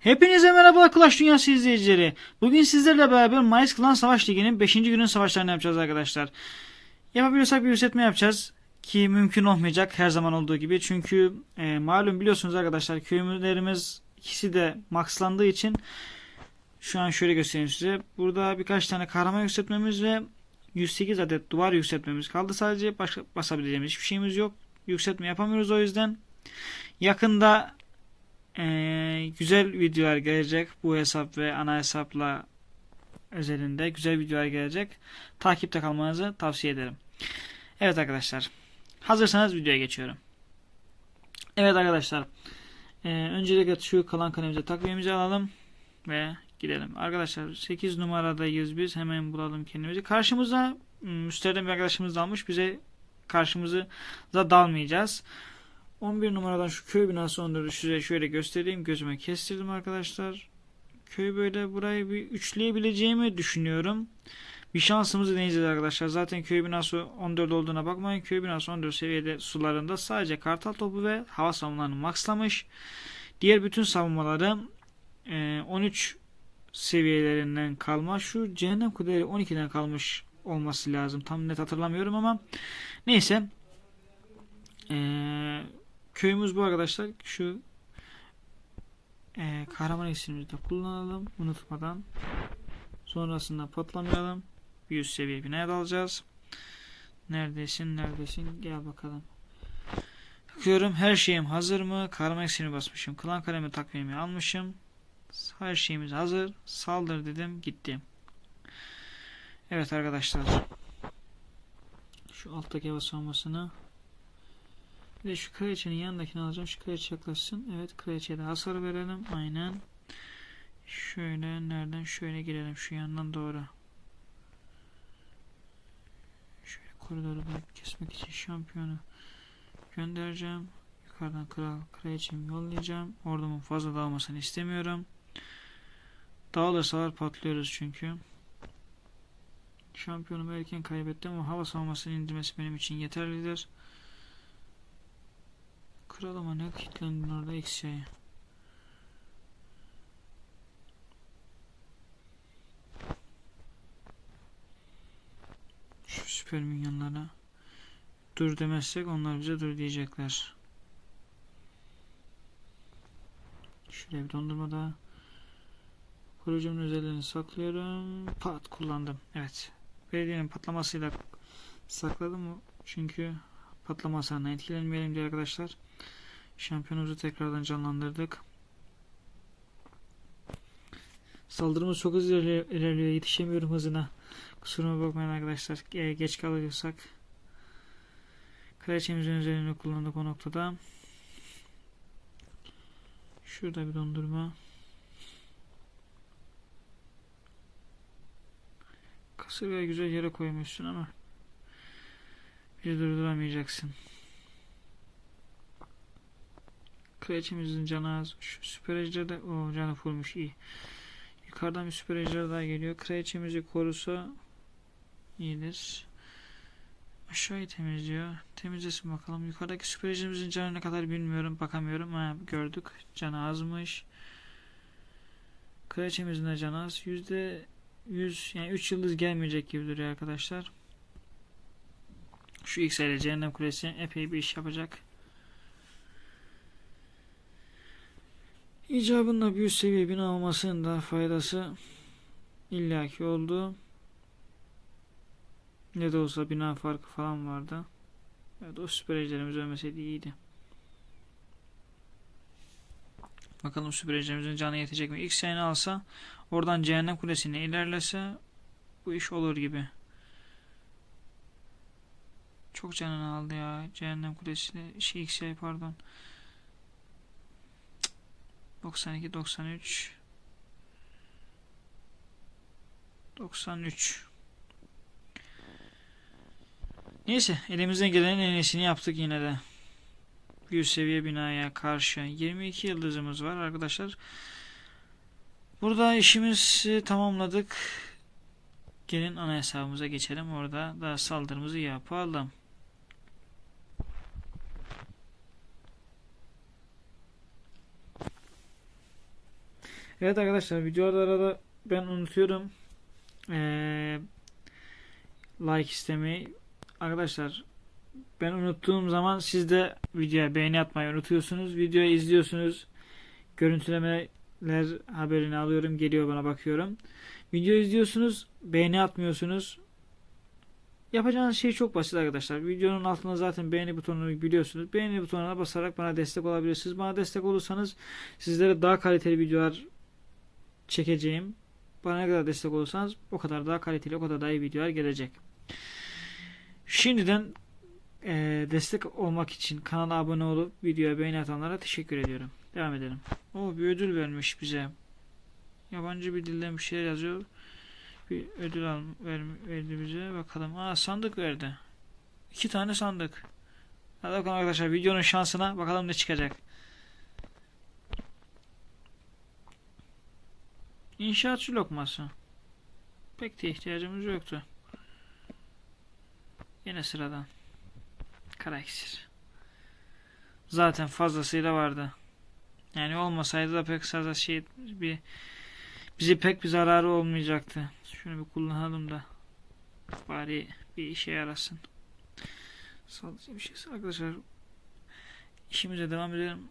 Hepinize merhaba Clash Dünyası izleyicileri. Bugün sizlerle beraber Mayıs Klan Savaş Ligi'nin 5. günün savaşlarını yapacağız arkadaşlar. Yapabiliyorsak bir yükseltme yapacağız. Ki mümkün olmayacak her zaman olduğu gibi. Çünkü e, malum biliyorsunuz arkadaşlar köyümlerimiz ikisi de maxlandığı için şu an şöyle göstereyim size. Burada birkaç tane kahraman yükseltmemiz ve 108 adet duvar yükseltmemiz kaldı sadece. Başka basabileceğimiz hiçbir şeyimiz yok. Yükseltme yapamıyoruz o yüzden. Yakında ee, güzel videolar gelecek bu hesap ve ana hesapla özelinde güzel videolar gelecek. Takipte kalmanızı tavsiye ederim. Evet arkadaşlar. Hazırsanız videoya geçiyorum. Evet arkadaşlar. Ee, öncelikle şu kalan kalemize takviyemizi alalım ve gidelim. Arkadaşlar 8 numaradayız biz. Hemen bulalım kendimizi. Karşımıza ım, müşteriden bir arkadaşımız dalmış. Bize karşımızı da dalmayacağız. 11 numaradan şu köy binası onları size şöyle göstereyim. Gözüme kestirdim arkadaşlar. Köy böyle burayı bir üçleyebileceğimi düşünüyorum. Bir şansımızı deneyeceğiz arkadaşlar. Zaten köy binası 14 olduğuna bakmayın. Köy binası 14 seviyede sularında sadece kartal topu ve hava savunmalarını maxlamış. Diğer bütün savunmaları e, 13 seviyelerinden kalma. Şu cehennem kuleleri 12'den kalmış olması lazım. Tam net hatırlamıyorum ama neyse. Eee köyümüz bu arkadaşlar. Şu e, kahraman isimimizi de kullanalım unutmadan. Sonrasında patlamayalım. Bir üst seviye binaya dalacağız. Neredesin neredesin gel bakalım. Bakıyorum her şeyim hazır mı? Kahraman iksini basmışım. Klan kalemi takviyemi almışım. Her şeyimiz hazır. Saldır dedim gitti. Evet arkadaşlar. Şu alttaki hava savunmasını bir de şu kraliçenin yanındakini alacağım. Şu kraliçe yaklaşsın. Evet kraliçeye de hasar verelim. Aynen. Şöyle nereden şöyle girelim şu yandan doğru. Şöyle koridoru kesmek için şampiyonu göndereceğim. Yukarıdan kral kraliçemi yollayacağım. Ordumun fazla dağılmasını istemiyorum. Dağılırsalar patlıyoruz çünkü. Şampiyonumu erken kaybettim ama hava savunmasını indirmesi benim için yeterlidir. Kralıma ne kilitlendin orada eksiğe. Şu süper minyonlara dur demezsek onlar bize dur diyecekler. Şuraya bir dondurma daha. Koruyucumun özelliğini saklıyorum. Pat kullandım. Evet. Belediyenin patlamasıyla sakladım. Çünkü patlama hasarına etkilenmeyelim diye arkadaşlar. Şampiyonumuzu tekrardan canlandırdık. Saldırımız çok hızlı ilerliyor. Yetişemiyorum hızına. Kusuruma bakmayın arkadaşlar. Ge- Geç kalırsak. Kraliçemizin üzerine kullandık o noktada. Şurada bir dondurma. Kasırgayı güzel yere koymuşsun ama bizi durduramayacaksın. Kraliçemizin canı az. Şu süper ejder de o canı fullmuş iyi. Yukarıdan bir süper ejder daha geliyor. Kraliçemizi korusa iyidir. Aşağıyı temizliyor. Temizlesin bakalım. Yukarıdaki süper ejderimizin canı ne kadar bilmiyorum. Bakamıyorum. Ha, gördük. Canı azmış. Kraliçemizin de canı az. Yüzde 100 yani 3 yıldız gelmeyecek gibi duruyor arkadaşlar. Şu X ile Cehennem Kulesi epey bir iş yapacak. İcabında bir üst seviye bina olmasının da faydası illaki oldu. Ne de olsa bina farkı falan vardı. Evet o süperecilerimiz ölmeseydi iyiydi. Bakalım süperecilerimizin canı yetecek mi? İlk sayını alsa oradan cehennem kulesine ilerlese bu iş olur gibi. Çok canını aldı ya. Cehennem kulesiyle şey X pardon. 92 93 93 Neyse elimizden gelenin en iyisini yaptık yine de. Bir seviye binaya karşı 22 yıldızımız var arkadaşlar. Burada işimizi tamamladık. Gelin ana hesabımıza geçelim. Orada da saldırımızı yapalım. Evet arkadaşlar videoda arada ben unutuyorum ee, like istemeyi. Arkadaşlar ben unuttuğum zaman siz de videoya beğeni atmayı unutuyorsunuz. Videoyu izliyorsunuz. Görüntülemeler haberini alıyorum. Geliyor bana bakıyorum. Video izliyorsunuz. Beğeni atmıyorsunuz. Yapacağınız şey çok basit arkadaşlar. Videonun altında zaten beğeni butonunu biliyorsunuz. Beğeni butonuna basarak bana destek olabilirsiniz. Bana destek olursanız sizlere daha kaliteli videolar çekeceğim. Bana ne kadar destek olursanız o kadar daha kaliteli, o kadar daha iyi videolar gelecek. Şimdiden eee, destek olmak için kanala abone olup videoya beğeni atanlara teşekkür ediyorum. Devam edelim. O bir ödül vermiş bize. Yabancı bir dilden bir şeyler yazıyor. Bir ödül al, ver, verdi bize. Bakalım. Aa sandık verdi. İki tane sandık. Hadi bakalım arkadaşlar videonun şansına bakalım ne çıkacak. İnşaatçı lokması. Pek de ihtiyacımız yoktu. Yine sıradan. Kara iksir. Zaten fazlasıyla vardı. Yani olmasaydı da pek fazla şey bir bize pek bir zararı olmayacaktı. Şunu bir kullanalım da bari bir işe yarasın. Saldıcı bir şey arkadaşlar. İşimize devam edelim.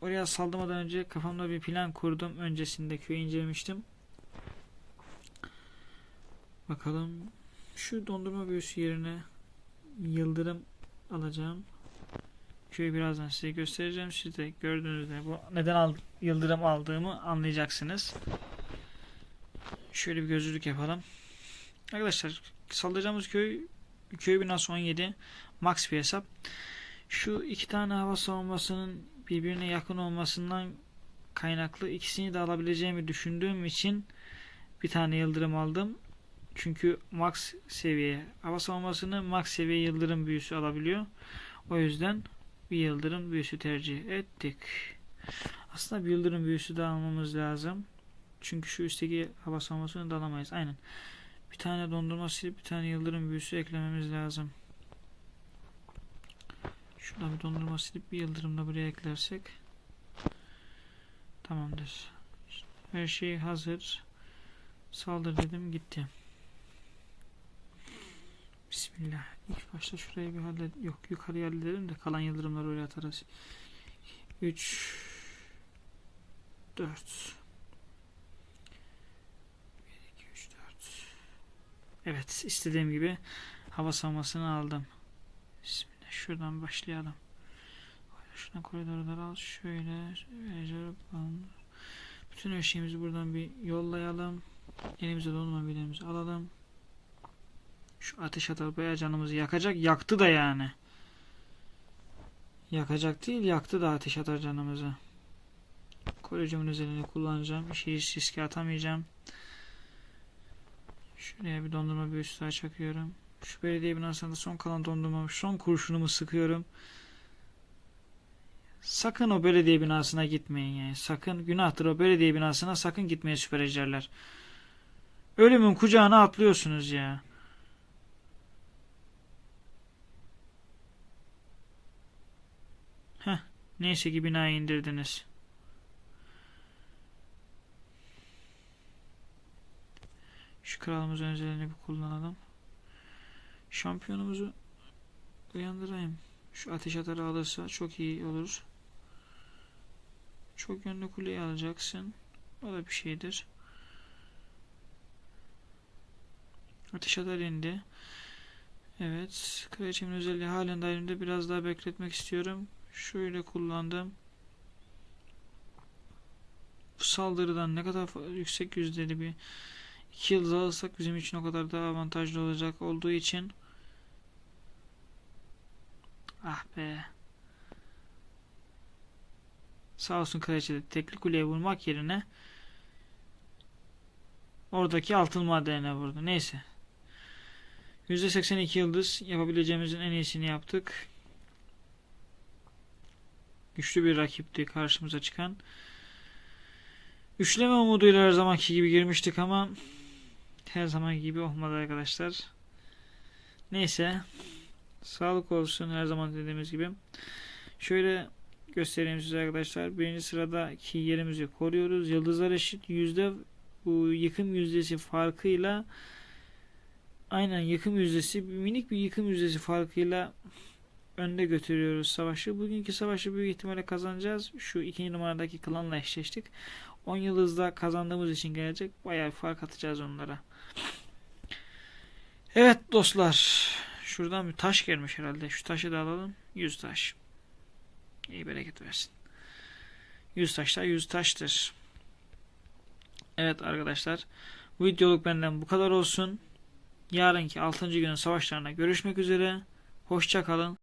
Oraya saldırmadan önce kafamda bir plan kurdum. Öncesinde köyü incelemiştim. Bakalım. Şu dondurma büyüsü yerine yıldırım alacağım. Köyü birazdan size göstereceğim. Siz de gördüğünüzde bu neden al, yıldırım aldığımı anlayacaksınız. Şöyle bir gözlülük yapalım. Arkadaşlar saldıracağımız köy köy binası 17 max bir hesap. Şu iki tane hava savunmasının birbirine yakın olmasından kaynaklı ikisini de alabileceğimi düşündüğüm için bir tane yıldırım aldım. Çünkü max seviye hava savunmasını max seviye yıldırım büyüsü alabiliyor. O yüzden bir yıldırım büyüsü tercih ettik. Aslında bir yıldırım büyüsü de almamız lazım. Çünkü şu üstteki hava savunmasını da alamayız. Aynen. Bir tane dondurma silip bir tane yıldırım büyüsü eklememiz lazım. Şuradan bir dondurma silip bir yıldırım da buraya eklersek tamamdır. Her şey hazır. Saldır dedim gitti. Bismillah. İlk başta şurayı bir hallet. Yok yukarıya halledelim de kalan yıldırımları oraya atarız. 3 4 1 2 3 4 Evet istediğim gibi hava savunmasını aldım. Bismillah şuradan başlayalım. Şuradan koridorları al. Şöyle. Bütün her şeyimizi buradan bir yollayalım. Elimize dolma bilemizi alalım. Şu ateş atar bayağı canımızı yakacak. Yaktı da yani. Yakacak değil yaktı da ateş atar canımızı. Koruyucumun özelliğini kullanacağım. İşi hiç riske atamayacağım. Şuraya bir dondurma büyüsü daha çakıyorum. Şu belediye binasında son kalan dondurma son kurşunumu sıkıyorum. Sakın o belediye binasına gitmeyin yani. Sakın günahtır o belediye binasına sakın gitmeyin süperecilerler. Ölümün kucağına atlıyorsunuz ya. Heh, neyse ki binayı indirdiniz. Şu kralımızın özelliğini bir kullanalım. Şampiyonumuzu uyandırayım. Şu ateş atarı alırsa çok iyi olur. Çok yönlü kuleyi alacaksın. O da bir şeydir. Ateş atar indi. Evet. Kraliçemin özelliği halen daimde biraz daha bekletmek istiyorum. Şöyle kullandım. Bu saldırıdan ne kadar yüksek yüzdeli bir 2 yıldız alırsak bizim için o kadar daha avantajlı olacak olduğu için ah be sağ olsun kraliçe de tekli kuleye vurmak yerine oradaki altın madenine vurdu. Neyse. %82 yıldız yapabileceğimizin en iyisini yaptık. Güçlü bir rakipti karşımıza çıkan. Üçleme umuduyla her zamanki gibi girmiştik ama her zaman gibi olmadı arkadaşlar. Neyse. Sağlık olsun her zaman dediğimiz gibi. Şöyle göstereyim size arkadaşlar. Birinci sıradaki yerimizi koruyoruz. Yıldızlar eşit yüzde bu yıkım yüzdesi farkıyla aynen yıkım yüzdesi minik bir yıkım yüzdesi farkıyla önde götürüyoruz savaşı. Bugünkü savaşı büyük ihtimalle kazanacağız. Şu ikinci numaradaki klanla eşleştik. 10 yıldızda kazandığımız için gelecek. Bayağı fark atacağız onlara. Evet dostlar. Şuradan bir taş gelmiş herhalde. Şu taşı da alalım. 100 taş. İyi bereket versin. 100 taşlar 100 taştır. Evet arkadaşlar. Bu videoluk benden bu kadar olsun. Yarınki 6. günün savaşlarına görüşmek üzere. Hoşça kalın.